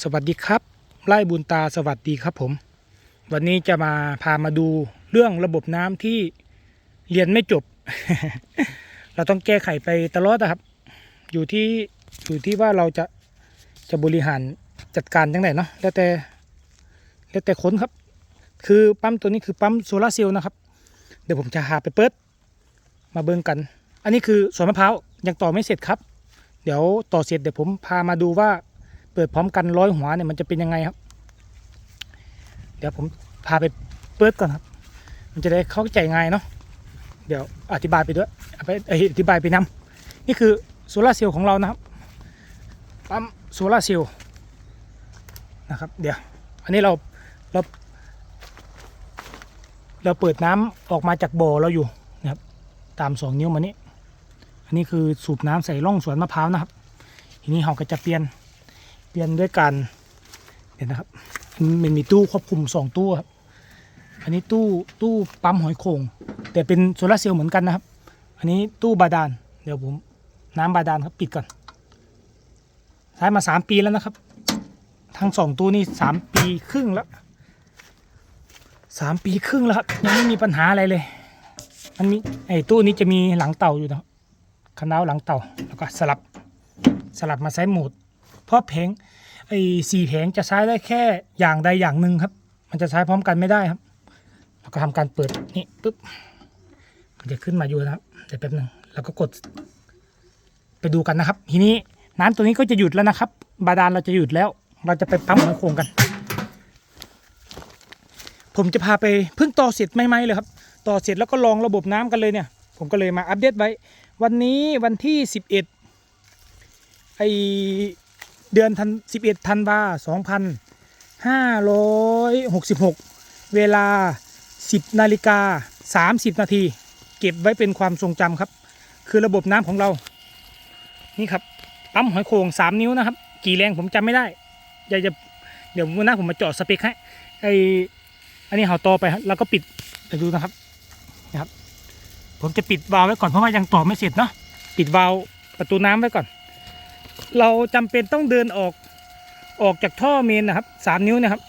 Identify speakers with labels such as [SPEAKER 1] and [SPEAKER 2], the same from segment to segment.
[SPEAKER 1] สวัสดีครับ ไล่บุญตาสวัสดีครับผม วันนี้จะมาพามาดูเรื่องระบบน้ำที่เรียนไม่จบ เราต้องแก้ไขไปตลอดนะครับ อยู่ที่อยู่ที่ว่าเราจะจะบริหารจัดการยังไงเนาะแล้วแต่แล้วแต่คนครับ คือปั๊มตัวนี้คือปั๊มโซลาร์เซลล์นะครับ เดี๋ยวผมจะหาไปเปิด มาเบิ่งกัน อันนี้คือสวนมะพร้าวยังต่อไม่เสร็จครับ เดี๋ยวต่อเสร็จเดี๋ยวผมพามาดูว่า เปิดพร้อมกันร้อยหัวเนี่ยมันจะเป็นยังไงครับ เดี๋ยวผมพาไปเปิดก่อนครับ มันจะได้เข้าใจง่ายเนาะเดี๋ยวอธิบายไปด้วยไปอธิบายไปนำนี่คือโซลาร์เซลล์ของเรานะครับปั๊มโซลาร์เซลล์นะครับ เดี๋ยว อันนี้เราเราเราเปิดน้ำออกมาจากบ่อเราอยู่นะครับ ตามสองนิ้วมานี้ อันนี้คือสูบน้ำใส่ร่องสวนมะพร้าวนะครับ ทีนี้เราก็จะเปลี่ยน เปลี่ยนด้วยกันเห็นนะครับมันมีตู้ควบคุมสองตู้ครับอันนี้ตู้ตู้ปั๊มหอยโข่งแต่เป็นโซลาเซลล์เหมือนกันนะครับ อันนี้ตู้บาดาลเดี๋ยวผมน้ำบาดาลครับปิดก่อนใช้มาสามปีแล้วนะครับ ทั้งสองตู้นี่สามปีครึ่งแล้วสามปีครึ่งแล้วครับยังไม่มีปัญหาอะไรเลยมันมีไอ้ตู้นี้จะมีหลังเต่าอยู่นะครับคันดาวหลังเต่าแล้วก็สลับสลับมาใช้โหมด เพราะแผงไอ้สี่แผงจะใช้ได้แค่อย่างใดอย่างหนึ่งครับ มันจะใช้พร้อมกันไม่ได้ครับแล้วก็ทำการเปิดนี่ปุ๊บมันจะขึ้นมาอยู่นะครับเดี๋ยวแป๊บหนึ่งแล้วก็กด ไปดูกันนะครับ ทีนี้น้ำตัวนี้ก็จะหยุดแล้วนะครับ บาดาลเราจะหยุดแล้ว เราจะไปปั๊มหอยโข่งกัน ผมจะพาไปเพิ่งต่อเสร็จไม่ไหมเลยครับ ต่อเสร็จแล้วก็ลองระบบน้ำกันเลยเนี่ย ผมก็เลยมาอัปเดตไว้ วันนี้วันที่ 11ไอ เดือนธัน11ธันวา2566เวลา10นาฬิกา30นาทีเก็บไว้เป็นความทรงจำครับ คือระบบน้ำของเรา นี่ครับปั๊มหอยโข่ง3นิ้วนะครับ กี่แรงผมจำไม่ได้อยากจะเดี๋ยววันหน้าผมมาจาะสเปคให้ไออันนี้เห่าต่อไปครับแล้วก็ปิดเดี๋ยวดูนะครับนะครับ ผมจะปิดวาล์วไว้ก่อนเพราะว่ายังต่อไม่เสร็จเนาะปิดวาล์วประตูน้ำไว้ก่อน เราจำเป็นต้องเดินออกออกจากท่อเมนนะครับสามนิ้วนะครับ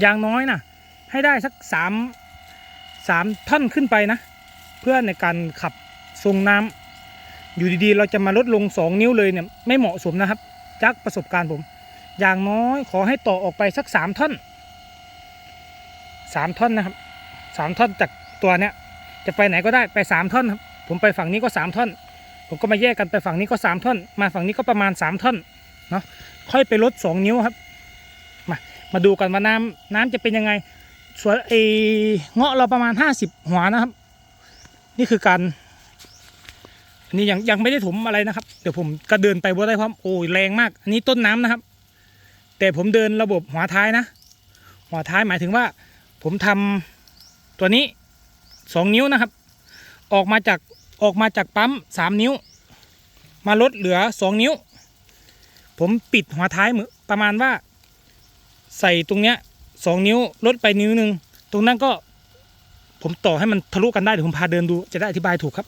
[SPEAKER 1] อย่างน้อยนะให้ได้สักสามสามท่อนขึ้นไปนะ เพื่อในการขับทรงน้ำอยู่ดีๆ เราจะมาลดลงสองนิ้วเลยเนี่ยไม่เหมาะสมนะครับ จากประสบการณ์ผม อย่างน้อยขอให้ต่อออกไปสักสามท่อนสามท่อนนะครับสามท่อนจากตัวเนี้ยจะไปไหนก็ได้ไปสามท่อนครับผมไปฝั่งนี้ก็สามท่อน ผมก็มาแยกกันไปฝั่งนี้ก็สามท่อน มาฝั่งนี้ก็ประมาณสามท่อนเนาะค่อยไปลดสองนิ้วครับ มามาดูกันว่าน้ำน้ำจะเป็นยังไงสวนไอเงาะเราประมาณห้าสิบหัวนะครับ นี่คือการอันนี้ยังยังไม่ได้ถมอะไรนะครับ เดี๋ยวผมก็เดินไปว่ได้ความโอ้ยแรงมาก อันนี้ต้นน้ำนะครับ แต่ผมเดินระบบหัวท้ายนะ หัวท้ายหมายถึงว่า ผมทำตัวนี้สองนิ้วนะครับ ออกมาจาก ออกมาจากปั๊มสามนิ้ว มาลดเหลือสองนิ้ว ผมปิดหัวท้ายมือประมาณว่า ใส่ตรงเนี้ยสองนิ้วลดไปนิ้วหนึ่งตรงนั้นก็ผมต่อให้มันทะลุกันได้เดี๋ยวผมพาเดินดูจะได้อธิบายถูกครับ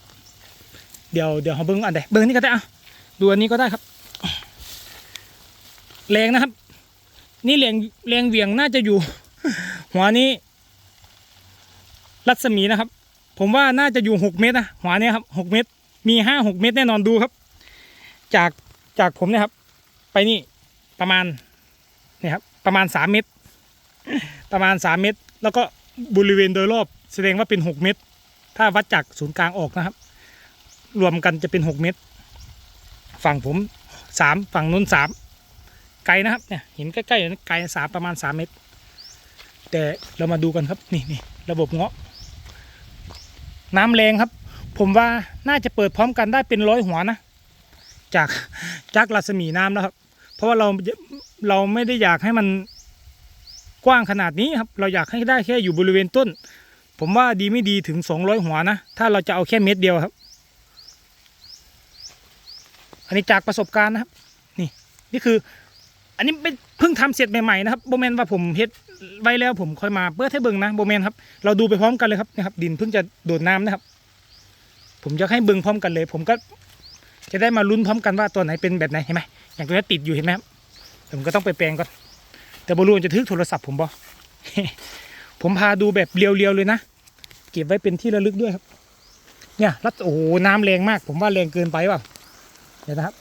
[SPEAKER 1] เดี๋ยวเดี๋ยวเขาเบิ้งอันใดเบิ้งนี่ก็ได้อะดูอันนี้ก็ได้ครับ แรงนะครับ นี่แรงแรงเหวี่ยงน่าจะอยู่ หัวนี้ รัศมีนะครับ ผมว่าน่าจะอยู่หกเมตรนะหัวเนี้ยครับหกเมตร มีห้าหกเมตรแน่นอนดูครับ จากจากผมเนี่ยครับ ไปนี่ประมาณเนี่ยครับประมาณสามเมตร ประมาณสามเมตร แล้วก็บริเวณโดยรอบแสดงว่าเป็นหกเมตร ถ้าวัดจากศูนย์กลางออกนะครับ รวมกันจะเป็นหกเมตร ฝั่งผมสามฝั่งนู้นสามไกลนะครับเนี่ยเห็นใกล้ๆนะไกลสามประมาณสามเมตร แต่เรามาดูกันครับนี่นี่ระบบเงาะ น้ำแรงครับ ผมว่าน่าจะเปิดพร้อมกันได้เป็นร้อยหัวนะ จากจากรัศมีน้ำแล้วครับ เพราะว่าเราเราไม่ได้อยากให้มันกว้างขนาดนี้ครับ เราอยากให้ได้แค่อยู่บริเวณต้น ผมว่าดีไม่ดีถึงสองร้อยหัวนะ ถ้าเราจะเอาแค่เม็ดเดียวครับ อันนี้จากประสบการณ์นะครับ นี่นี่คือ อันนี้เป็นเพิ่งทำเสร็จใหม่ๆนะครับโบแมนว่าผมเฮ็ดไว้แล้วผมค่อยมาเปิดให้เบิ่งนะโบแมนครับ เราดูไปพร้อมกันเลยครับนะครับ ดินเพิ่งจะโดดน้ำนะครับ ผมจะให้เบิ่งพร้อมกันเลย ผมก็จะได้มาลุ้นพร้อมกันว่าตัวไหนเป็นแบบไหนเห็นไหมอย่างตัวนี้ติดอยู่เห็นไหมครับแต่ผมก็ต้องไปแปลงก่อนแต่บอลูนจะทึกโทรศัพท์ผมบอผมพาดูแบบเรียวๆเลยนะเก็บไว้เป็นที่ระลึกด้วยครับ เนี่ยรัดโอ้โหน้ำแรงมาก ผมว่าแรงเกินไปเปล่าเดี๋ยวนะครับ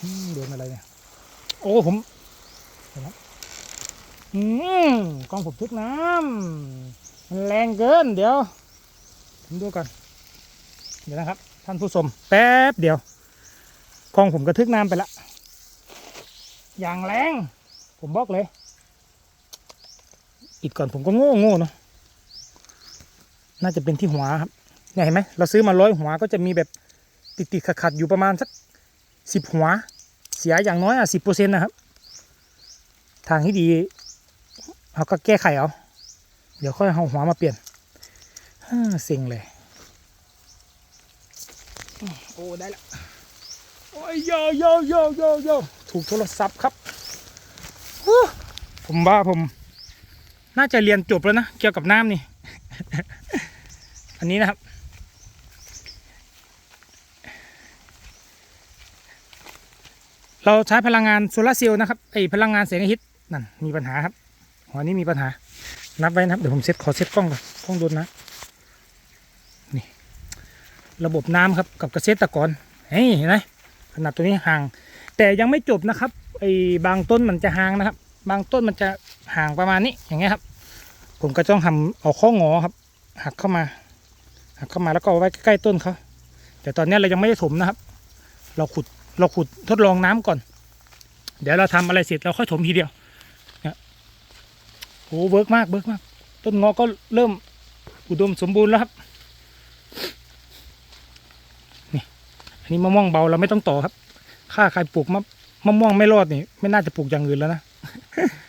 [SPEAKER 1] อืมโดนอะไรเนี่ย อ้ผมเดี๋ยวนะอืมกล้องผมทึกน้ำมันแรงเกิน เดี๋ยว ผมดูก่อน เดี๋ยวนะครับ ท่านผู้ชมแป๊บเดียวกล้องผมกระทึกน้ำไปละอย่างแรง ผมบอกเลยปิดก่อนผมก็โง่โง่เนาะน่าจะเป็นที่หัวครับเนี่ยเห็นไหมเราซื้อมาร้อยหัวก็จะมีแบบติดติดขัดขัดๆอยู่ประมาณสักสิบหัว เสียอย่างน้อยอะสิบเปอร์เซ็นต์นะครับ ทางที่ดีเราก็แก้ไขเอาเดี๋ยวค่อยเอาหัวมาเปลี่ยนฮ่าเซ็งเลย โอ้ได้ละโอ้ยโยโยโยโยโยถูกโทรศัพท์ครับ ผมว่าผม น่าจะเรียนจบแล้วนะ เกี่ยวกับน้ำนี่ อันนี้นะครับ เราใช้พลังงานโซลาร์เซลล์นะครับไอพลังงานแสงอาทิตย์นั่นมีปัญหาครับหัวนี้มีปัญหา นับไว้นะครับเดี๋ยวผมเซตขอเซตกล้องก่อนกล้องโดนนะนี่ระบบน้ำครับกับเกษตรกรเฮ้ยเห็นไหมขนาดตัวนี้ห่าง แต่ยังไม่จบนะครับไอบางต้นมันจะห่างนะครับ บางต้นมันจะห่างประมาณนี้อย่างเงี้ยครับ ผมก็ต้องทำเอาข้องอครับ หักเข้ามา หักเข้ามาแล้วก็เอาไว้ใกล้ๆต้นเขาแต่ตอนนี้เรายังไม่ได้ถมนะครับ เราขุด เราขุดทดลองน้ำก่อน เดี๋ยวเราทำอะไรเสร็จเราค่อยถมทีเดียวนี่ยโอ้เวิร์กมากเวิร์กมาก ต้นงอก็เริ่มอุดมสมบูรณ์แล้วครับอันนี้มะม่วงเบาเราไม่ต้องต่อครับถ้าใครปลูกมะมะม่วงไม่รอดนี่ไม่น่าจะปลูกอย่างอื่นแล้วนะ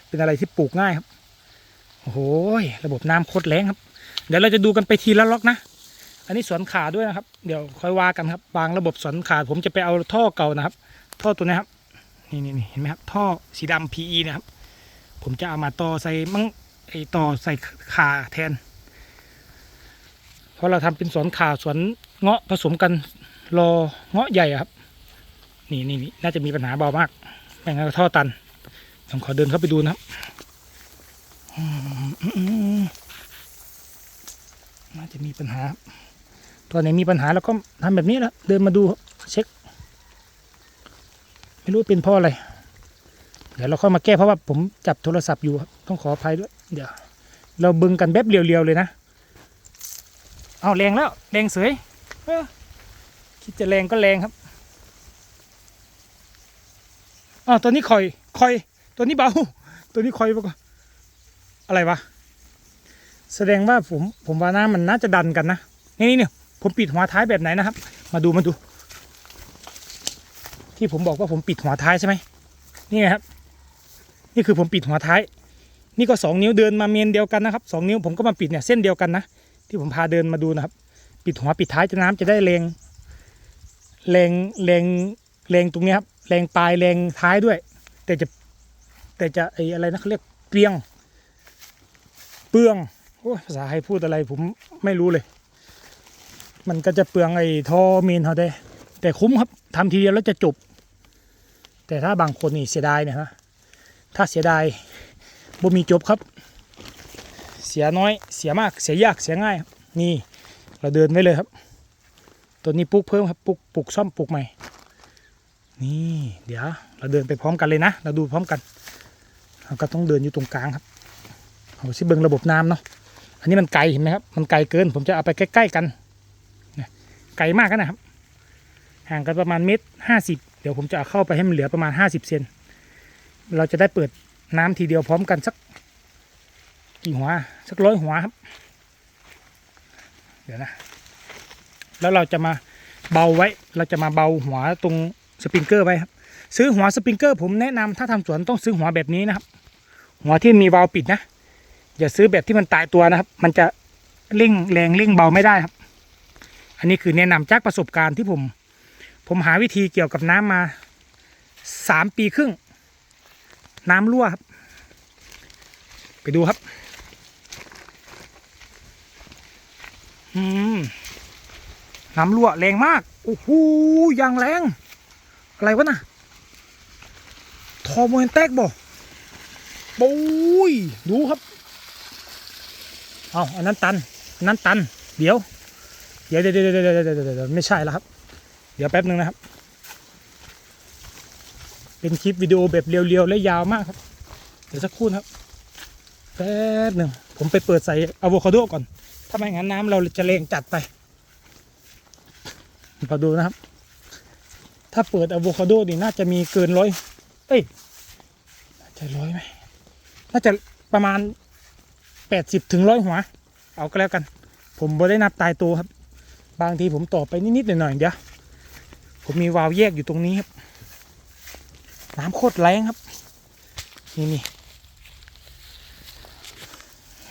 [SPEAKER 1] เป็นอะไรที่ปลูกง่ายครับโอ้โหยระบบน้ำโคตรแรงครับ เดี๋ยวเราจะดูกันไปทีละล็อกนะ อันนี้สวนขาด้วยนะครับ เดี๋ยวค่อยว่ากันครับวางระบบสวนขาผมจะไปเอาท่อเก่านะครับ ท่อตัวนี้ครับนี่นี่นี่เห็นไหมครับ ท่อสีดำ PE นะครับ ผมจะเอามาต่อใส่มังไอต่อใส่ขาแทน เพราะเราทำเป็นสวนขาสวนเงาะผสมกันรอเงาะใหญ่ครับ นี่นี่นี่น่าจะมีปัญหาเบามากไม่งั้นก็ท่อตันผมขอเดินเข้าไปดูนะครับอืมน่าจะมีปัญหา ตอนไหนมีปัญหาเราก็ทำแบบนี้แหละเดินมาดูเช็ค ไม่รู้เป็นเพราะอะไร เดี๋ยวเราค่อยมาแก้เพราะว่าผมจับโทรศัพท์อยู่ต้องขออภัยด้วย เดี๋ยว เราบึงกันแบบเรียวๆเลยนะ เอาแรงแล้วแรงเสยคิดจะแรงก็แรงครับอ๋อตัวนี้คอยคอย ตัวนี้เบา ตัวนี้คอยปะกอนอะไรวะ แสดงว่าผมผมว่าน้ำมันน่าจะดันกันนะ นี่นี่เนี่ย ผมปิดหัวท้ายแบบไหนนะครับ มาดูมาดู ที่ผมบอกว่าผมปิดหัวท้ายใช่ไหมนี่ไงครับ นี่คือผมปิดหัวท้าย นี่ก็สองนิ้วเดินมาเมนเดียวกันนะครับสองนิ้วผมก็มาปิดเนี่ยเส้นเดียวกันนะที่ผมพาเดินมาดูนะครับ ปิดหัวปิดท้ายจะน้ำจะได้แรงแรงแรงแรงตรงนี้ครับแรงปลายแรงท้ายด้วย แต่จะแต่จะไออะไรนะเขาเรียกเปรียง เปืองโอ้ยภาษาไทยพูดอะไรผมไม่รู้เลย มันก็จะเปลืองไอ้ท่อเมนเขาได้ แต่คุ้มครับทำทีเดียวแล้วจะจบ แต่ถ้าบางคนนี่เสียดายเนี่ยฮะถ้าเสียดายบ่มีจบครับ เสียน้อยเสียมากเสียยากเสียง่าย นี่เราเดินไว้เลยครับ ตัวนี้ปลูกเพิ่มครับปลูกปลูกซ่อมปลูกใหม่ นี่เดี๋ยวเราเดินไปพร้อมกันเลยนะ เราดูพร้อมกันเราก็ต้องเดินอยู่ตรงกลางครับเอาชิเบิงระบบน้ำเนาะอันนี้มันไกลเห็นไหมครับ มันไกลเกิน ผมจะเอาไปใกล้ ๆ กันเนี่ย ไกลมากนะครับ ห่างกันประมาณเมตรห้าสิบเดี๋ยวผมจะเเข้าไปให้มันเหลือประมาณห้าสิบเซนเราจะได้เปิดน้ำทีเดียวพร้อมกันสักกี่หัวสักร้อยหัวครับ เดี๋ยวนะ แล้วเราจะมาเบาไว้ เราจะมาเบาหัวตรงสปริงเกอร์ไว้ครับ ซื้อหัวสปริงเกอร์ผมแนะนำถ้าทำสวนต้องซื้อหัวแบบนี้นะครับ หัวที่มีวาล์วปิดนะ อย่าซื้อแบบที่มันตายตัวนะครับ มันจะเร่งแรงเร่งเบาไม่ได้ครับ อันนี้คือแนะนำจากประสบการณ์ที่ผม ผมหาวิธีเกี่ยวกับน้ำมาสามปีครึ่ง น้ำรั่วครับ ไปดูครับอืมน้ำรั่วแรงมาก โอ้โหอย่างแรง อะไรวะน่ะทอมเอนแตกบ่ปุ้ย ดูครับ เอาอันนั้นตัน อันนั้นตัน เดี๋ยว เดี๋ยวเดี๋ยวเดี๋ยวเดี๋ยวเดี๋ยวเดี๋ยวไม่ใช่แล้วครับ เดี๋ยวแป๊บนึงนะครับ เป็นคลิปวิดีโอแบบเรียวๆและยาวมากครับ เดี๋ยวสักครู่ครับ แป๊บหนึ่งผมไปเปิดใส่อะโวคาโดก่อน ถ้าไม่งั้นน้ำเราจะแรงจัดไปเราดูนะครับ ถ้าเปิดอะโวคาโดนี่น่าจะมีเกินร้อยเอ้ยน่าจะร้อยไหมน่าจะประมาณแปดสิบถึงร้อยหัว เอาก็แล้วกัน ผมบ่ได้นับตายตัวครับ บางทีผมต่อไปนิดๆหน่อยๆเดี๋ยวผมมีวาล์วแยกอยู่ตรงนี้ครับ น้ำโคตรแรงครับ นี่นี่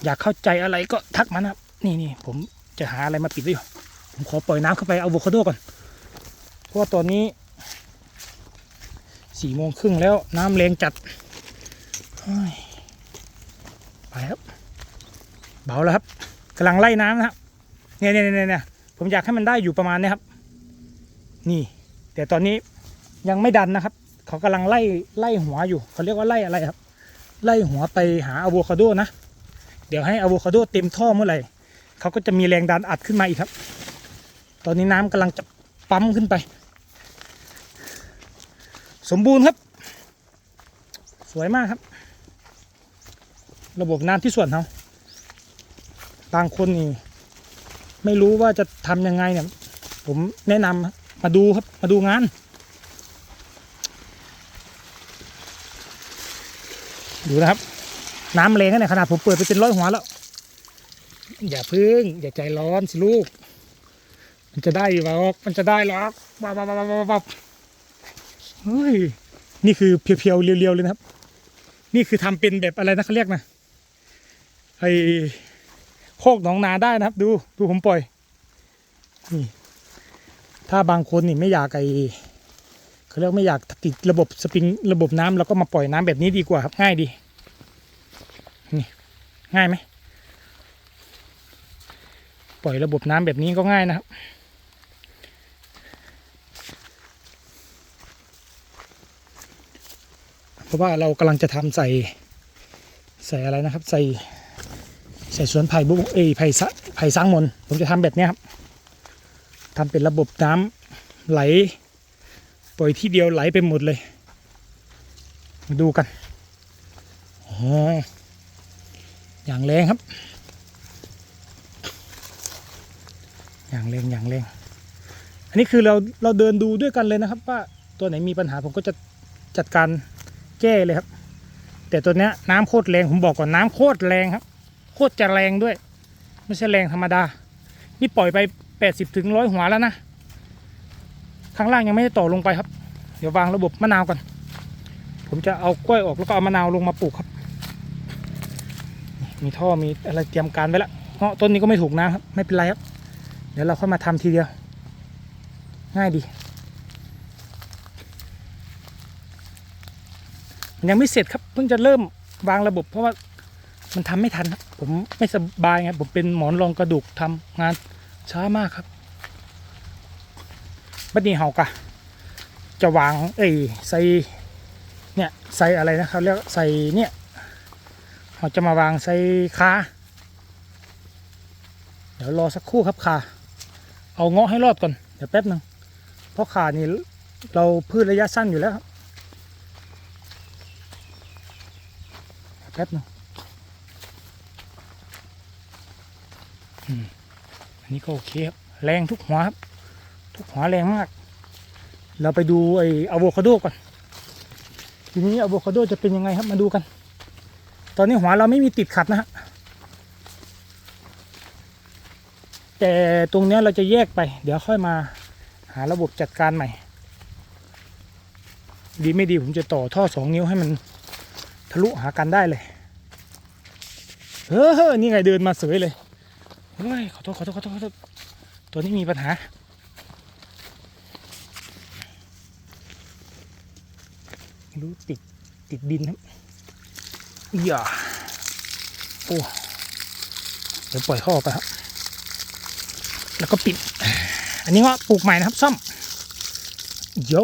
[SPEAKER 1] อยากเข้าใจอะไรก็ทักมานะครับ นี่นี่ผมจะหาอะไรมาปิดไว้อยู่ผมขอปล่อยน้ำเข้าไปเอาโวคาโดก่อน เพราะว่าตอนนี้สี่โมงครึ่งแล้วน้ำแรงจัดไปครับ เบาแล้วครับกำลังไล่น้ำนะครับเนี่ยเนี่ยเนี่ยเนี่ย ผมอยากให้มันได้อยู่ประมาณนี้ครับ นี่ แต่ตอนนี้ยังไม่ดันนะครับ เขากำลังไล่ไล่หัวอยู่ เขาเรียกว่าไล่อะไรครับ ไล่หัวไปหาอะโวคาโดนะ เดี๋ยวให้อะโวคาโดเต็มท่อเมื่อไหร่เขาก็จะมีแรงดันอัดขึ้นมาอีกครับ ตอนนี้น้ำกำลังจะปั๊มขึ้นไป สมบูรณ์ครับ สวยมากครับ ระบบน้ำที่ส่วนเขาบางคนนี่ ไม่รู้ว่าจะทํำยังไงเนี่ย ผมแนะนำมาดูครับมาดูงาน ดูนะครับ น้ำแรงขนาดขนาดผมเปิดไปเป็นร้อยหัวแล้ว อย่าพึ่ง อย่าใจร้อนสิลูก มันจะได้หรอกมันจะได้หรอกว้าวว้าวว้าวว้าวว้าเฮ้ยนี่คือเพียวๆเรียวๆเลยนะครับ นี่คือทำเป็นแบบอะไรนะเขาเรียกนะไอ โคกหนองนาได้นะครับ ดูดูผมปล่อยนี่ถ้าบางคนนี่ไม่อยากไอเขาเรียกไม่อยากติดระบบสปริงระบบน้ำเราก็มาปล่อยน้ำแบบนี้ดีกว่าครับง่ายดีนี่ง่ายไหมปล่อยระบบน้ำแบบนี้ก็ง่ายนะครับเพราะว่าเรากำลังจะทำใส่ใส่อะไรนะครับ ใส่ ใส่สวนไผ่บุกเอยไผ่ไผ่สร้างมนผมจะทำแบบนี้ครับทำเป็นระบบน้ำไหล ปล่อยที่เดียวไหลไปหมดเลยมาดูกันอ๋ออย่างแรงครับ อย่างแรงอย่างแรงอันนี้คือเราเราเดินดูด้วยกันเลยนะครับ ว่าตัวไหนมีปัญหาผมก็จะจัดการแก้เลยครับ แต่ตัวเนี้ยน้ำโคตรแรงผมบอกก่อนน้ำโคตรแรงครับ โคตรจะแรงด้วย ไม่ใช่แรงธรรมดา นี่ปล่อยไปแปดสิบถึงร้อยหัวแล้วนะ ข้างล่างยังไม่ได้ต่อลงไปครับ เดี๋ยววางระบบมะนาวก่อน ผมจะเอากล้วยออกแล้วก็เอามะนาวลงมาปลูกครับ มีท่อมีอะไรเตรียมการไว้แล้วเงาะต้นนี้ก็ไม่ถูกน้ำครับ ไม่เป็นไรครับ เดี๋ยวเราค่อยมาทำทีเดียว ง่ายดี มันยังไม่เสร็จครับ เพิ่งจะเริ่มวางระบบเพราะว่ามันทำไม่ทันครับ ผมไม่สบายไงผมเป็นหมอนรองกระดูกทำงานช้ามากครับบัดนี้เฮากะจะวางเอ้ยใส่เนี่ยใส่อะไรนะเขาเรียกใส่เนี่ยเราจะมาวางใส่คาเดี๋ยวรอสักครู่ครับคาเอาเงาะให้รอดก่อนเดี๋ยวแป๊บหนึ่งเพราะขานี่เราพืชระยะสั้นอยู่แล้วครับแป๊บหนึ่งอืม อันนี้ก็โอเคครับแรงทุกหัวครับ ทุกหัวแรงมาก เราไปดูไอ้อะโวคาโดก่อนทีนี้อะโวคาโดจะเป็นยังไงครับมาดูกัน ตอนนี้หัวเราไม่มีติดขัดนะฮะแต่ตรงนี้เราจะแยกไป เดี๋ยวค่อยมาหาระบบจัดการใหม่ ดีไม่ดีผมจะต่อท่อสองนิ้วให้มันทะลุหากันได้เลย เฮ้อนี่ไงเดินมาเสยเลย เฮ้ยขอโทษขอโทษขอโทษขอโทษตัวนี้มีปัญหา รู้ติดติดดินครับอย่าโอ้เดี๋ยวปล่อยเข้อไปครับ แล้วก็ปิด อันนี้ว่าปลูกใหม่นะครับซ่อมโย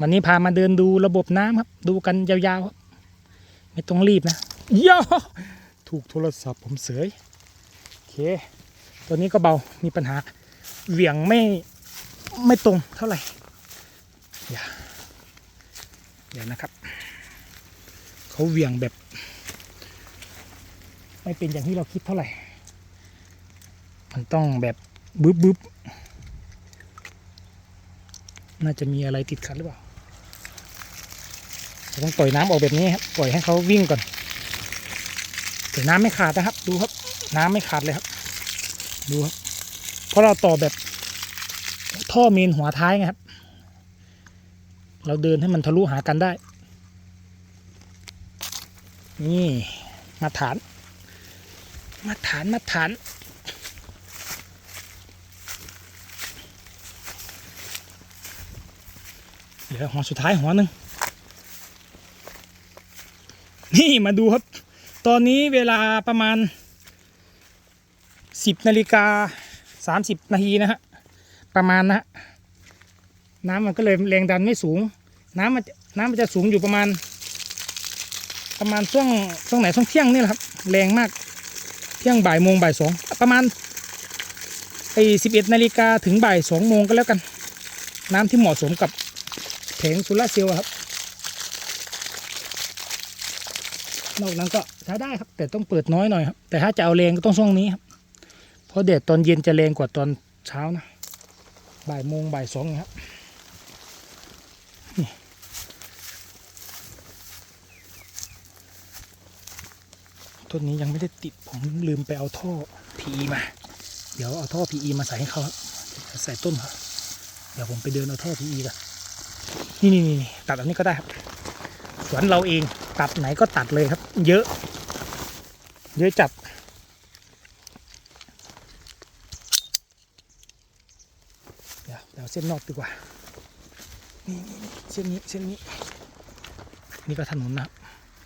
[SPEAKER 1] วันนี้พามาเดินดูระบบน้ำครับ ดูกันยาวๆครับ ไม่ต้องรีบนะ ย่อถูกโทรศัพท์ผมเสยโอเค ตัวนี้ก็เบามีปัญหา เหวี่ยงไม่ไม่ตรงเท่าไหร่อย่าเดี๋ยวนะครับ เขาเหวี่ยงแบบ ไม่เป็นอย่างที่เราคิดเท่าไหร่ มันต้องแบบบึ๊บบึ๊บน่าจะมีอะไรติดขัดหรือเปล่าเราต้องปล่อยน้ำออกแบบนี้ครับปล่อยให้เขาวิ่งก่อน แต่น้ำไม่ขาดนะครับ ดูครับ น้ำไม่ขาดเลยครับ ดูครับ เพราะเราต่อแบบ ท่อเมนหัวท้ายไงครับ เราเดินให้มันทะลุหากันได้ นี่ มาตรฐาน มาตรฐานมาตรฐาน เหลือหัวสุดท้ายหัวหนึ่งนี่มาดูครับ ตอนนี้เวลาประมาณ 10นาฬิกา30นาทีนะฮะประมาณนะฮะน้ำมันก็เลยแรงดันไม่สูง น้ำมันน้ำมันจะสูงอยู่ประมาณ ประมาณช่วงช่วงไหนช่วงเที่ยงนี่แหละครับ แรงมากเที่ยงบ่ายโมงบ่ายสองประมาณไอ้สิบเอ็ดนาฬิกาถึงบ่ายสองโมงก็แล้วกัน น้ำที่เหมาะสมกับแผงโซลาเซลล์ครับ นอกนั้นก็ใช้ได้ครับ แต่ต้องเปิดน้อยหน่อยครับ แต่ถ้าจะเอาแรงก็ต้องช่วงนี้ครับ เพราะแดดตอนเย็นจะแรงกว่าตอนเช้านะ บ่ายโมงบ่ายสองอย่างครับต้นนี้ยังไม่ได้ติดผมลืมไปเอาท่อ PE มา เดี๋ยวเอาท่อ PE มาใส่ให้เขาใส่ต้นครับเดี๋ยวผมไปเดินเอาท่อ PE กันนี่นี่นี่ตัดอันนี้ก็ได้ครับ สวนเราเองตัดไหนก็ตัดเลยครับ เยอะ เยอะจัดเดี๋ยวเดี๋ยวเส้นนอกดีกว่านี่นี่เส้นนี้เส้นนี้ นี่ก็ถนนนะ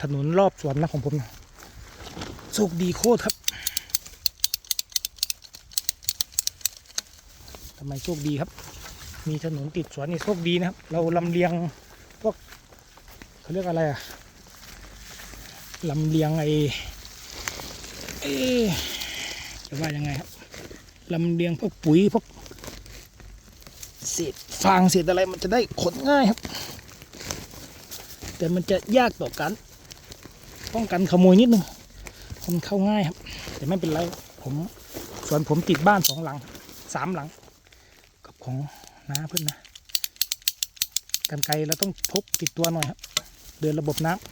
[SPEAKER 1] ถนนรอบสวนนะของผมนะโชคดีโคตรครับทำไมโชคดีครับ มีถนนติดสวนนี่โชคดีนะครับ เราลำเลียง เขาเรียกอะไรอะลำเลียงไอเอจะว่ายังไงครับลำเลียงพวกปุ๋ยพวกเศษฟางเศษอะไรมันจะได้ขนง่ายครับ แต่มันจะยากต่อการป้องกันขโมยนิดนึงมันเข้าง่ายครับ แต่ไม่เป็นไรผมสวนผมติดบ้านสองหลังสามหลัง กับของน้าเพื่อนนะกันไกลเราต้องพกติดตัวหน่อยครับ เดินระบบน้ำ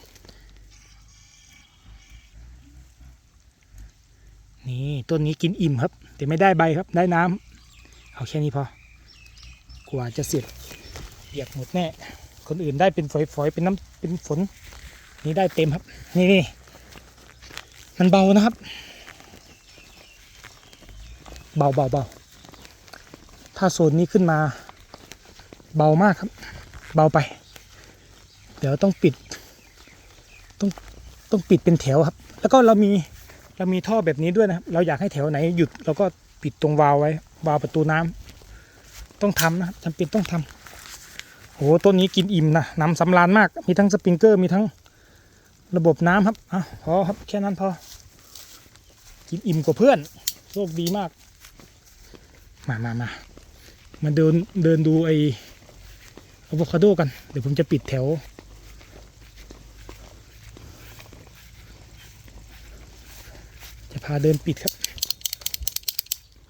[SPEAKER 1] นี่ต้นนี้กินอิ่มครับ แต่ไม่ได้ใบครับได้น้ำเอาแค่นี้พอกว่าจะเสร็จเปียกหมดแน่ คนอื่นได้เป็นฝอยๆเป็นน้ำเป็นฝน นี่ได้เต็มครับ นี่นี่มันเบานะครับ เบาเบาเบาถ้าโซนนี้ขึ้นมา เบามากครับ เบาไป ดี๋ยวต้องปิด ต้องต้องปิดเป็นแถวครับ แล้วก็เรามีเรามีท่อแบบนี้ด้วยนะครับ เราอยากให้แถวไหนหยุดเราก็ปิดตรงวาล์วไว้ วาล์วประตูน้ำต้องทำนะจำเป็นต้องทำโหต้นนี้กินอิ่มนะน้ำสำราญมาก มีทั้งสปริงเกอร์มีทั้งระบบน้ำครับอะพอครับแค่นั้นพอ กินอิ่มกว่าเพื่อนโชคดีมาก มามามามาเดินเดินดูไออะโวคาโดกัน เดี๋ยวผมจะปิดแถว จะ พาเดินปิดครับ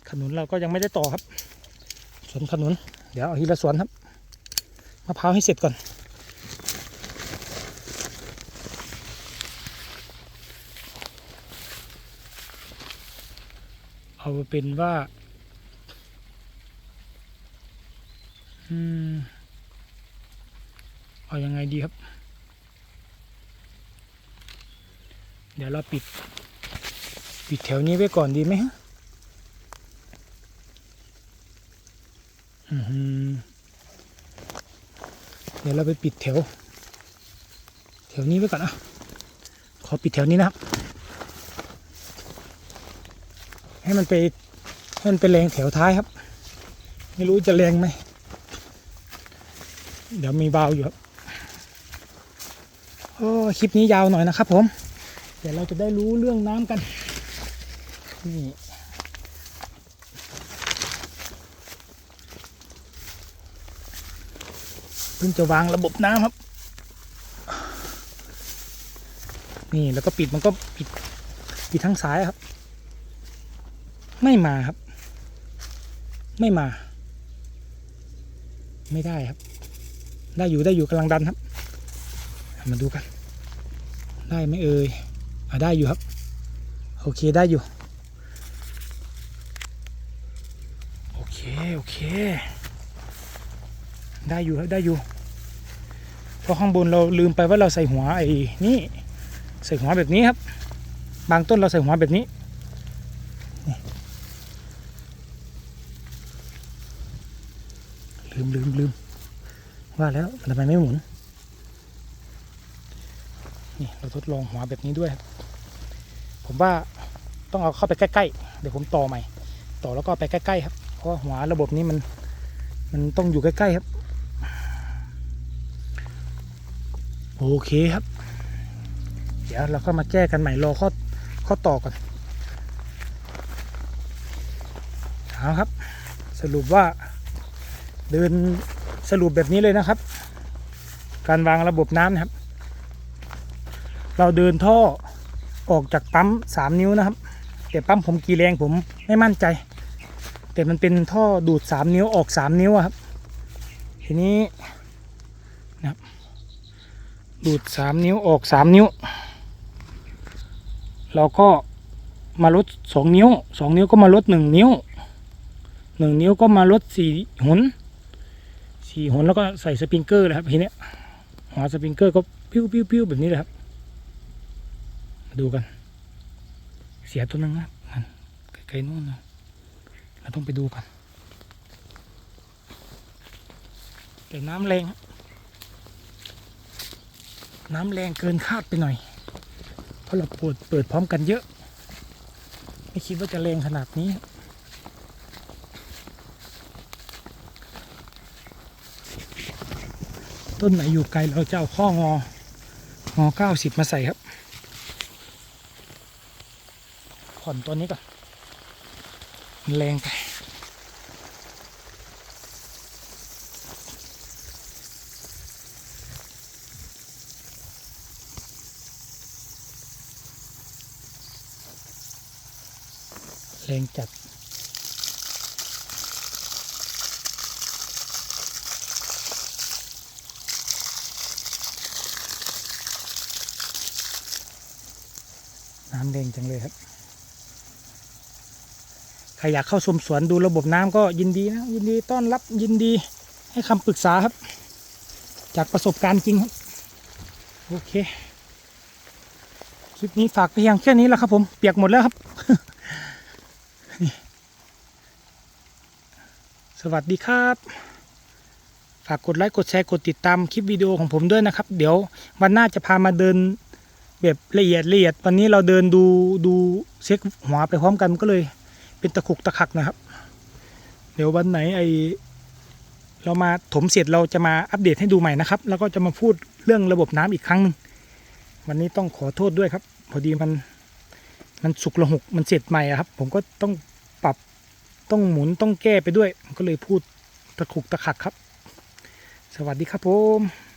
[SPEAKER 1] ขนุนเราก็ยังไม่ได้ต่อครับ สวนขนุน เดี๋ยวเอาทีละสวนครับมะพร้าวให้เสร็จก่อนเอาเป็นว่า อืม เอายังไงดีครับ เดี๋ยวเราปิด ปิดแถวนี้ไว้ก่อนดีไหมฮะเดี๋ยวเราไปปิดแถว แถวนี้ไว้ก่อนอะขอปิดแถวนี้นะครับ ให้มันไปให้มันไปแรงแถวท้ายครับ ไม่รู้จะแรงไหม เดี๋ยวมีเบาอยู่ครับโอ้คลิปนี้ยาวหน่อยนะครับผม เดี๋ยวเราจะได้รู้เรื่องน้ำกัน นี่เพิ่งจะวางระบบน้ำครับ นี่แล้วก็ปิดมันก็ปิดปิดทั้งสายครับ ไม่มาครับ ไม่มา ไม่ได้ครับ ได้อยู่ได้อยู่กำลังดันครับ มาดูกัน ได้ไหมเอ่ยอได้อยู่ครับ โอเคได้อยู่ โอ เคโอเค ได้อยู่ครับได้อยู่ เพราะข้างบนเราลืมไปว่าเราใส่หัวไอ้นี่ใส่หัวแบบนี้ครับ บางต้นเราใส่หัวแบบนี้ลืมลืมลืมว่าแล้วทำไมไม่หมุน นี่เราทดลองหัวแบบนี้ด้วยครับผมว่าต้องเอาเข้าไปใกล้ ๆ เดี๋ยวผมต่อใหม่ ต่อแล้วก็ไปใกล้ ๆ ครับ เพราะว่าหัวระบบนี้มันมันต้องอยู่ใกล้ๆครับ โอเคครับ เดี๋ยวเราก็มาแก้กันใหม่รอข้อข้อต่อก่อนเอาครับ สรุปว่าเดินสรุปแบบนี้เลยนะครับ การวางระบบน้ำนะครับ เราเดินท่อออกจากปั๊มสามนิ้วนะครับ แต่ปั๊มผมกี่แรงผมไม่มั่นใจ แต่มันเป็นท่อดูดสามนิ้วออกสามนิ้วครับ ทีนี้นะครับดูดสามนิ้วออกสามนิ้ว เราก็มาลดสองนิ้วสองนิ้วก็มาลดหนึ่งนิ้วหนึ่งนิ้วก็มาลดสี่หนสี่หนแล้วก็ใส่สปริงเกอร์เลยครับทีเนี้ยหัวสปริงเกอร์ก็ปิ้วปิ้วปิ้วแบบนี้เลยครับมาดูกัน เสียตัวหนึงนะครับนั่นไกลๆนู่นนะ เราต้องไปดูกันแต่น้ำแรง น้ำแรงเกินคาดไปหน่อย เพราะเราเปิดเปิดพร้อมกันเยอะ ไม่คิดว่าจะแรงขนาดนี้ต้นไหนอยู่ไกลเราจะเอาข้องอ งอเก้าสิบมาใส่ครับ ผ่อนตัวนี้ก่อน มันแรงไปแรงจัดน้ำแรงจังเลยครับ ครอยากเข้าชมสวนดูระบบน้ำก็ยินดีนะ ยินดีต้อนรับยินดีให้คำปรึกษาครับ จากประสบการณ์จริงครับ โอเค คลิปนี้ฝากไปเพียงแค่นี้แหละครับ ผม เปียกหมดแล้วครับ สวัสดีครับ ฝากกดไลค์กดแชร์กดติดตามคลิปวิดีโอของผมด้วยนะครับ เดี๋ยววันหน้าจะพามาเดินแบบละเอียดละเอียด วันนี้เราเดินดูดูเช็คหัวไปพร้อมกันก็เลย เป็นตะขุกตะขักนะครับ เดี๋ยววันไหนไอเรามาถมเสร็จเราจะมาอัปเดตให้ดูใหม่นะครับ แล้วก็จะมาพูดเรื่องระบบน้ำอีกครั้งหนึงวันนี้ต้องขอโทษด้วยครับ พอดีมันมันสุกระหกมันเสร็จใหม่อะครับ ผมก็ต้องปรับต้องหมุนต้องแก้ไปด้วยก็เลยพูดตะขุกตะขักครับ สวัสดีครับผม